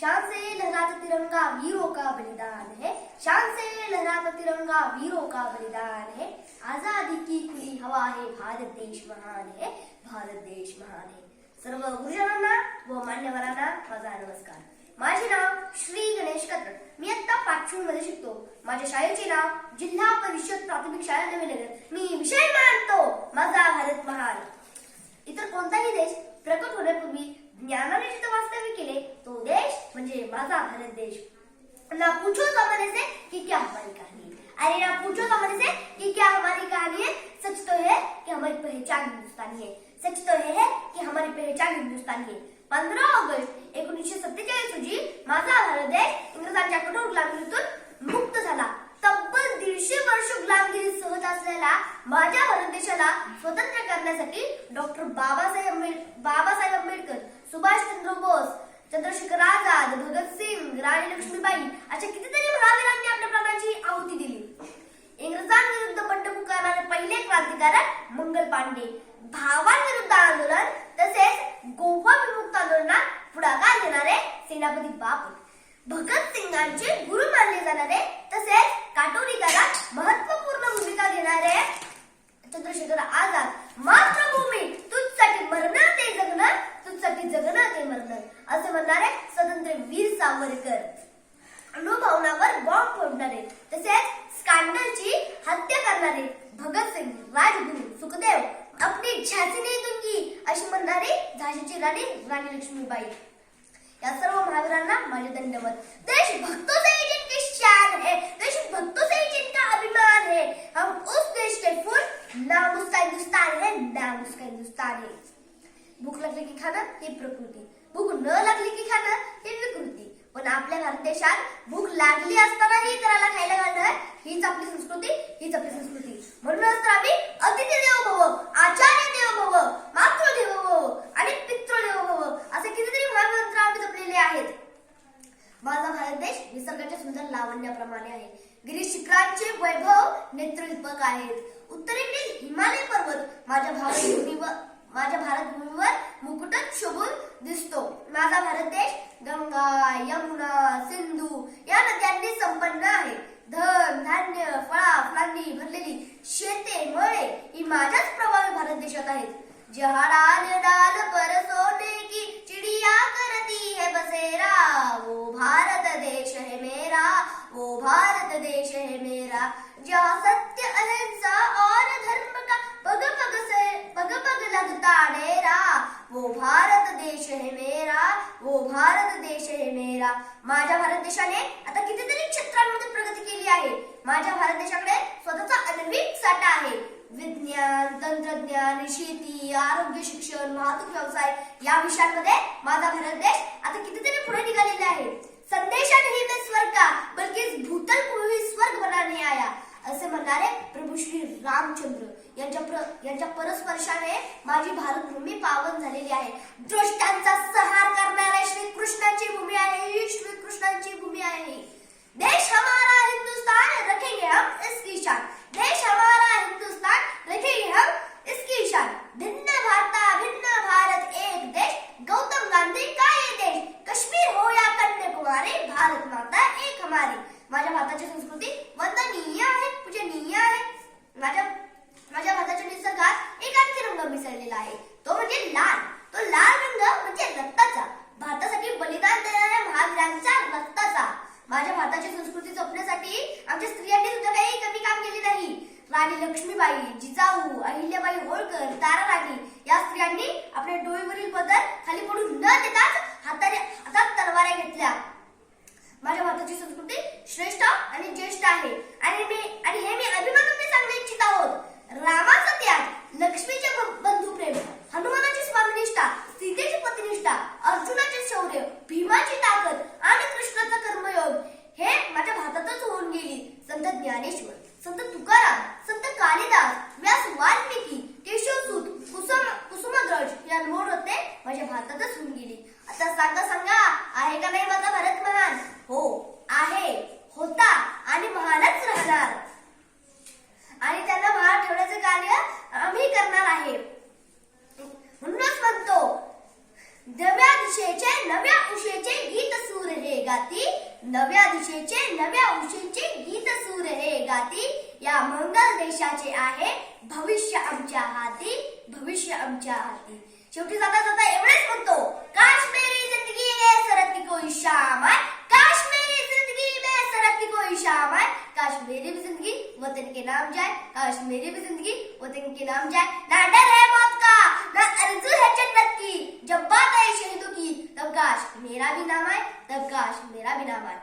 शान से लहराता तिरंगा वीरों का बलिदान है। शान से लहराता तिरंगा वीरों का बलिदान है। आजादी की खुली हवा है भारत देश महान है भारत देश महान है। सर्व गुरुजनांना व मान्यवरांना माझा नमस्कार। माझे नाव श्री गणेश कत्रड मी आता पाचवी मध्ये शिकतो. माझ्या शाळेचे नाव जिल्हा परिषद प्राथमिक शाळा नवीनगर मी विषय मानतो माझा भारत महान. इतर कोणताही देश प्रकट होण्यापूर्वी ज्ञानाने जिथे वास्तव्य केले तो देश म्हणजे माझा भारत देश. ना पूछो तो से कि क्या हमारी कहानी है. अरे ना पूछो तो से कि क्या हमारी कहानी है. सच तो है कि हमारी पहचान हिंदुस्तानी है. सच तो है कि हमारी पहचान हिंदुस्तानी है. पंधरा ऑगस्ट एकोणीसशे सत्तेचाळीस रोजी माझा भारत देश इंग्रजांच्या कठोर गुलामीतून मुक्त झाला. दीडशे वर्ष गुलामगिरी सहज असलेला माझ्या भारत देशाला स्वतंत्र करण्यासाठी डॉक्टर बाबासाहेब आंबेड- बाबासाहेब आंबेडकर सुभाषचंद्र बोस चंद्रशेखर आझाद भगतसिंग राणी लक्ष्मीबाई अशा कितीतरी महावीरांनी आपल्या प्राणाची आहुती दिली. इंग्रजांविरुद्ध बंड पुकारणारे पहिले क्रांतिकारक मंगल पांडे. भावांविरुद्ध आंदोलन तसेच गोवा विमुक्त आंदोलनात पुढाकार घेणारे सेनापती बापट. भगतसिंगांचे गुरु मानले जाणारे तसेच काटोरी काळात महत्त्वपूर्ण भूमिका घेणारे चंद्रशेखर आझाद. मातृभूमी तुझसाठी मरणार ते जगणार तुझसाठी जगणार ते मरणं असं म्हणणारे स्वतंत्र वीर सावरकर. अणुभवनावर बॉम्ब फोडणारे. तसेच स्कॅन्डलची हत्या करणारे भगतसिंग राजगुरु सुखदेव आपली झांसी नाही दूंगी अशी म्हणणारी झाशीची राणी राणी लक्ष्मीबाई. या सर्व महावीरांना माझे धन्यवाद देश भक्तों से ही जिनकी शान है देश भक्तों से ही जिनका अभिमान है हम उस देश के फूल नाम उसका हिंदुस्तान है नाम उसका भूक लागली की खाणं ही प्रकृती. भूक न लागली की खाणं ही विकृती. पण आपल्या भारत देशात भूक लागली असतानाही इतराला खायला घालणं हीच आपली संस्कृती हीच आपली संस्कृती. म्हणूनच तर आम्ही अतिथी देव भव आचार्य देव भव मातृ देवो भव आणि पितृ देवो भव असे कितीतरी महामंत्र आम्ही जपलेले आहेत. माझा भारत देश निसर्गाच्या सुंदर लावण्याप्रमाणे आहे. गिरीश शिखरांचे वैभव नेत्रदीपक आहेत. उत्तरेकडील हिमालय पर्वत माझ्या भारत व माझ्या भारत भूमीवर मुकुटच शोभून दिसतो. माझा भारत देश गंगा यमुना सिंधू या नद्यांनी संपन्न आहे. धन धान्य फळा फळांनी भरलेली शेते मळे ही माझ्याच प्रभावी भारत देशात आहेत. जहाडाल डाल पर सोने की चिड़िया करती है बसेरा वो भारत देश है मेरा वो भारत देश है मेरा. जहाँ सत्य अहिंसा और लगता डेरा वो भारत देश है मेरा वो भारत देश है मेरा। माझ्या भारत देशाने आता कितीतरी क्षेत्रांमध्ये प्रगती केली आहे. माझ्या भारत देशाकडे स्वतःचा अनन्वित साठा आहे. विज्ञान तंत्रज्ञान शेती आरोग्य शिक्षण वाहतूक व्यवसाय या विषयांमध्ये माझा भारत देश आता कितीतरी पुढे निघालेला आहे. संदेशा नहीं स्वर्ग का बल्कि भूतल को ही स्वर्ग बनाने आया. असे म्हणणारे श्री रामचंद्र यांच्या प्र, यांच्या परस्पर्शाने माझी भारत भूमी पावन झालेली आहे. दृष्टांचा सहार करणाऱ्या श्री कृष्णाची भूमी आहे. ही श्रीकृष्णांची भूमी आहे देश हमारा हिंदुस्तान रखेंगे हम इसकी शान देश हमारा हिंदुस्तान रखेंगे हम इसकी शान भिन्न भारता भिन्न भारत एक देश गौतम गांधी का ये देश कश्मीर हो या कन्याकुमारी भारत माता एक हमारी माझ्या भारताची संस्कृती वंदनीय आहे पूजनीय आहे माझ्या माझ्या भारताच्या निसर्गात एक आणखी रंग मिसळलेला आहे तो म्हणजे लाल तो लाल रंग म्हणजे रक्ताचा भारतासाठी बलिदान देणाऱ्या महावीरांच्या रक्ताचा माझ्या भारताची संस्कृती जपण्यासाठी आमच्या स्त्रियांनी सुद्धा काही कमी काम केले नाही राणी लक्ष्मीबाई जिजाऊ अहिल्याबाई होळकर तारा राणी या स्त्रियांनी आपल्या डोईवरील पदर खाली पडून न देताच हाताने हातात तलवाऱ्या घेतल्या. माझ्या भारताची संस्कृती श्रेष्ठ आणि ज्येष्ठ आहे. आणि मी आणि हे मी अभिमानाने सांगू इच्छित आहोत. रामाचा त्याग लक्ष्मीचे बंधू प्रेम हनुमानाची स्वामीनिष्ठा सीतेची पतिनिष्ठा अर्जुनाचे शौर्य भीमाची ताकद आणि कृष्णाचा कर्मयोग हे माझ्या भारतातच होऊन गेली. संत ज्ञानेश्वर संत तुकाराम कालिदास व्यास वाल्मिकी केशवसूत कुसुम कुसुमग्रज या मूळ होते म्हणजे भारतातच होऊन गेली. आता सांगा सांगा आहे का नाही माझा भारत महान? हो आहे. होता आणि महानच राहणार. आणि त्यांना महान ठेवण्याचे कार्य आम्ही करणार आहे. म्हणूनच म्हणतो नव्या दिशेचे नव्या उशेचे गीत सूर हे गाती. नव्या दिशेचे नव्या उशेचे गीत सूर हे गाती. या मंगल देशाचे आहे भविष्य आमच्या हाती भविष्य आमच्या हाती. शेवटी जाता जाता एवढेच म्हणतो काश्मीरी जिंदगी में सरकती कोई शाम आए. काश्मीरी जिंदगी में सरकती कोई शाम आए. काश्मीरी भी जिंदगी वतन के नाम जाए. काश्मीरी भी जिंदगी वतन के नाम जाए. ना डर है मौत का ना आरज़ू है जन्नत की. जब बात आए शहीदों की तब काश मेरा भी नाम आए तब काश मेरा भी नाम आए.